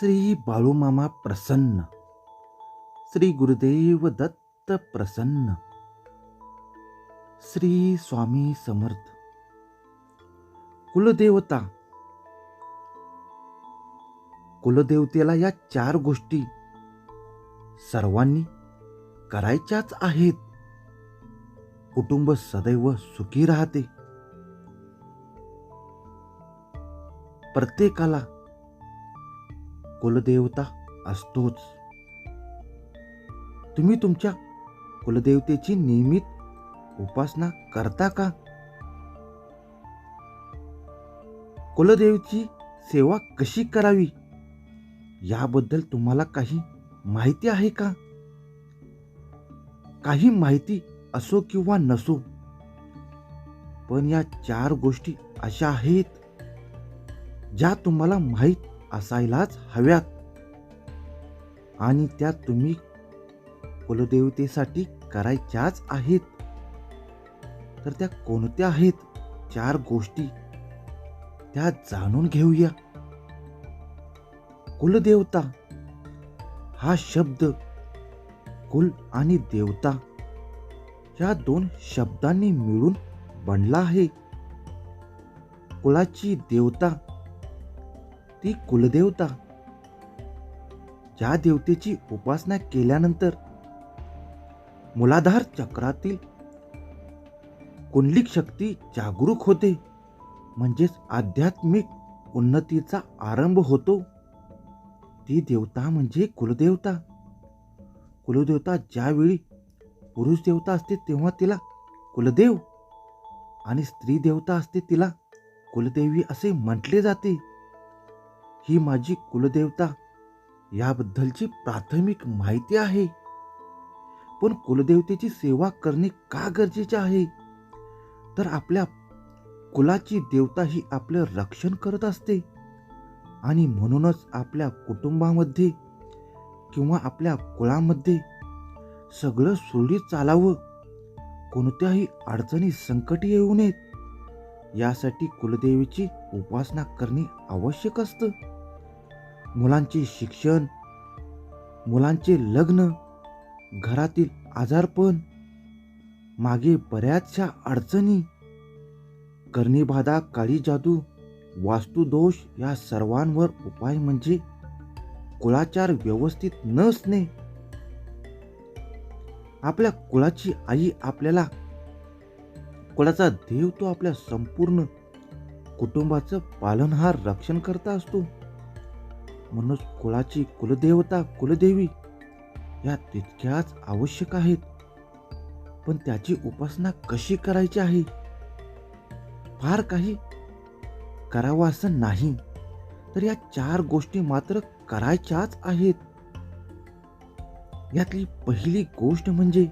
श्री बाळूमामा प्रसन्न. श्री गुरुदेव दत्त प्रसन्न. श्री स्वामी समर्थ. कुलदेवता. कुलदेवतेला या चार गोष्टी सर्वांनी करायच्याच आहेत. कुटुंब सदैव सुखी राहते. प्रत्येकाला कुलदेवता असतोच. तुम्ही तुमच्या कुलदेवतेची नियमित उपासना करता का? कुलदेवची सेवा कशी करावी? याबद्दल तुम्हाला काही माहिती आहे का? काही माहिती असो किंवा नसो पण या चार गोष्टी अशा आहेत ज्या तुम्हाला माहीत असायलाच हव्यात. आणि त्या तुम्ही कुलदेवतेसाठी करायच्याच आहेत. तर त्या कोणत्या आहेत? चार गोष्टी. त्या जाणून घेऊया. कुलदेवता. हा शब्द कुल आणि देवता या दोन शब्दांनी मिळून बनला आहे. कुलाची देवता ती कुलदेवता. ज्या देवतेची उपासना केल्यानंतर मुलाधार चक्रातील कुंडलिक शक्ती जागरूक होते म्हणजेच आध्यात्मिक उन्नतीचा आरंभ होतो. ती देवता म्हणजे कुलदेवता. कुलदेवता ज्यावेळी पुरुष देवता असते तेव्हा तिला कुलदेव आणि स्त्री देवता असते तिला कुलदेवी असे म्हटले जाते. ही माझी कुलदेवता. याबद्दलची प्राथमिक माहिती आहे. पण कुलदेवतेची सेवा करणे का गरजेचे आहे? तर आपल्या कुलाची देवता ही आपलं रक्षण करत असते. आणि म्हणूनच आपल्या कुटुंबामध्ये किंवा आपल्या कुळामध्ये सगळं सुरळीत चालावं. कोणत्याही अडचणी संकट येऊ नयेत. यासाठी कुलदेवीची उपासना करणे आवश्यक असतं. मुलांचे शिक्षण मुलांचे लग्न घरातील आजारपण मागे बऱ्याचशा अडचणी कर्णीबाधा काळी जादू वास्तुदोष या सर्वांवर उपाय म्हणजे कुळाचार व्यवस्थित नसणे. आपल्या कुळाची आई आपल्याला कुळाचा देव तो आपल्या संपूर्ण कुटुंबाचं पालनहार रक्षण करता असतो. म्हणूनच कुळाची कुलदेवता कुलदेवी या तितक्याच आवश्यक आहेत. पण त्याची उपासना कशी करायची आहे? फार काही करावं असं नाही. तर या चार गोष्टी मात्र करायच्याच आहेत. यातली पहिली गोष्ट म्हणजे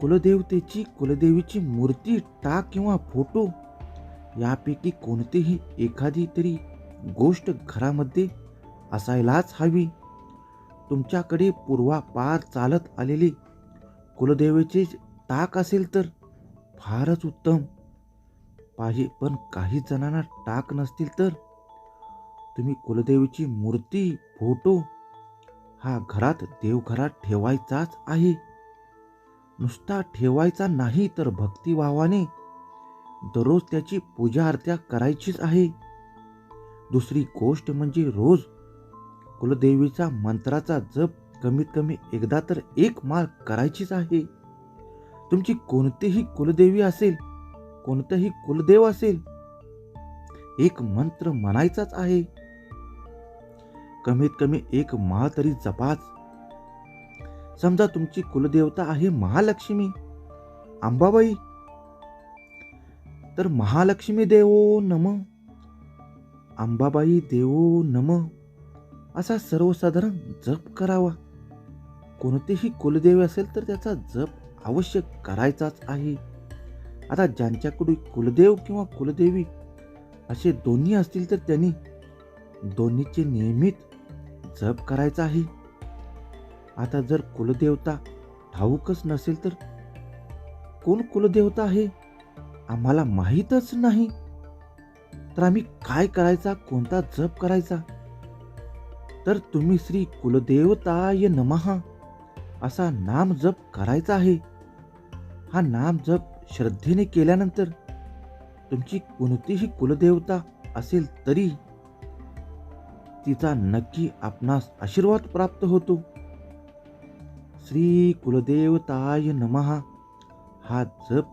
कुलदेवतेची कुलदेवीची मूर्ती टाक किंवा फोटो यापैकी कोणतीही एखादी तरी गोष्ट घरामध्ये असायलाच हवी. तुमच्याकडे पूर्वापार चालत आलेली कुलदेवीची टाक असेल तर फारच उत्तम. पाहिजे पण काही जणांना टाक नसतील तर? तुम्ही कुलदेवीची मूर्ती फोटो हा घरात देवघरात ठेवायचाच आहे. नुसता ठेवायचा नाही तर भक्तिभावाने दररोज त्याची पूजा अर्त्या करायचीच आहे. दुसरी गोष्ट म्हणजे रोज कुलदेवीचा मंत्राचा जप कमीत कमी एकदा तर एक माळ करायचीच आहे. तुमची कोणतीही कुलदेवी असेल कोणतंही कुलदेव असेल एक मंत्र म्हणायचाच आहे. कमीत कमी एक माळ तरी जपाच. समजा तुमची कुलदेवता आहे महालक्ष्मी अंबाबाई तर महालक्ष्मी देवो नम. अंबाबाई देवो नम. असा सर्वसाधारण जप करावा. कोणतेही कुलदेवी असेल तर त्याचा जप अवश्य करायचाच आहे. आता ज्यांच्याकडून कुलदेव किंवा कुलदेवी असे दोन्ही असतील तर त्यांनी दोन्हीचे नियमित जप करायचा आहे. आता जर कुलदेवता ठाऊकच नसेल तर कोण कुलदेवता आहे? आम्हाला माहीतच नाही. तर आम्ही काय करायचा कोणता जप करायचा? तर तुम्ही श्री कुलदेवताय नमहा असा नाम जप करायचा आहे. हा नाम जप श्रद्धेने केल्यानंतर तुमची कोणतीही कुलदेवता असेल तरी तिचा नक्की आपणास आशीर्वाद प्राप्त होतो. श्री कुलदेवताय नमहा हा जप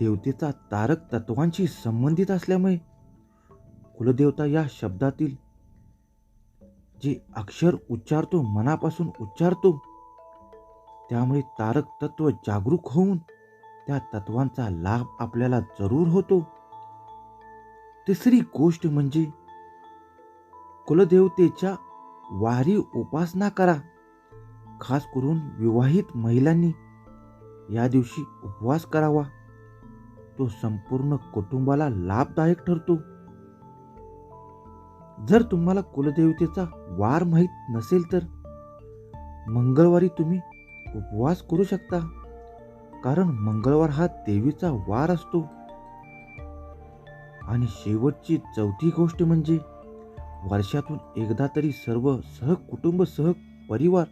देवतेचा तारक तत्वांशी संबंधित असल्यामुळे कुलदेवता या शब्दातील जे अक्षर उच्चारतो मनापासून उच्चारतो त्यामुळे तारक तत्व जागरूक होऊन त्या तत्वांचा लाभ आपल्याला जरूर होतो. तिसरी गोष्ट म्हणजे कुलदेवतेच्या वारी उपासना करा. खास करून विवाहित महिलांनी या दिवशी उपवास करावा. तो संपूर्ण कुटुंबाला लाभदायक ठरतो. जर तुम्हाला कुलदेवतेचा वार माहीत नसेल तर मंगळवारी तुम्ही उपवास करू शकता. कारण मंगळवार हा देवीचा वार असतो. आणि शेवटची चौथी गोष्ट म्हणजे वर्षातून एकदा तरी सर्व सहकुटुंब सह परिवार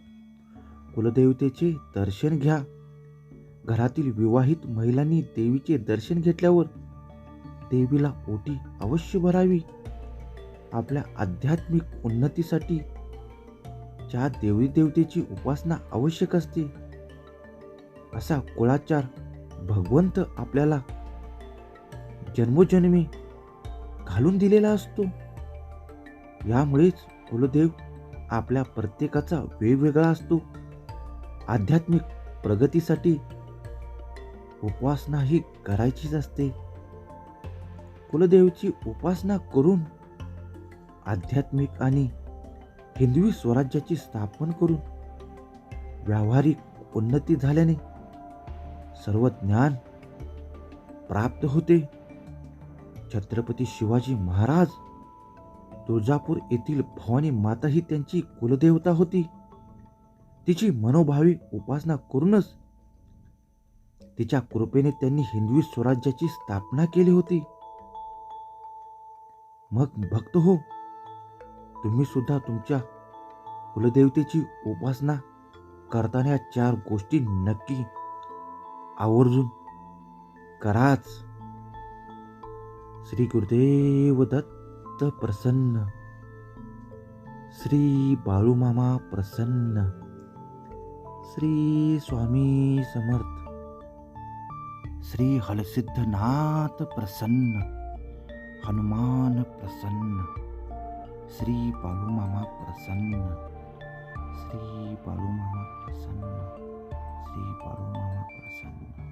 कुलदेवतेचे दर्शन घ्या. घरातील विवाहित महिलांनी देवीचे दर्शन घेतल्यावर देवीला ओटी अवश्य भरावी. आपल्या आध्यात्मिक उन्नतीसाठी ज्या देवी देवतेची उपासना आवश्यक असते असा कुळाचार भगवंत आपल्याला जन्मोजन्मी घालून दिलेला असतो. यामुळेच कुलदेव आपल्या प्रत्येकाचा वेगवेगळा असतो. आध्यात्मिक प्रगतीसाठी उपासना ही करायचीच असते. कुलदेवची उपासना करून आध्यात्मिक आणि हिंदवी स्वराज्याची स्थापन करून व्यावहारिक उन्नती झाल्याने सर्व ज्ञान प्राप्त होते. छत्रपती शिवाजी महाराज तुळजापूर येथील भवानी माता ही त्यांची कुलदेवता होती. तिची मनोभावी उपासना करूनच तिच्या कृपेने त्यांनी हिंदवी स्वराज्याची स्थापना केली होती. मग भक्त हो तुम्ही सुद्धा तुमच्या कुलदेवतेची उपासना करताना या चार गोष्टी नक्की आवर्जून कराच. श्री गुरुदेव दत्त प्रसन्न. श्री बाळूमामा प्रसन्न. श्री स्वामी समर्थ. श्री हलसिद्धनाथ प्रसन्न. हनुमान प्रसन्न. Sri Palu Mama Prasanna Sri Palu Mama Prasanna Sri Palu Mama Prasanna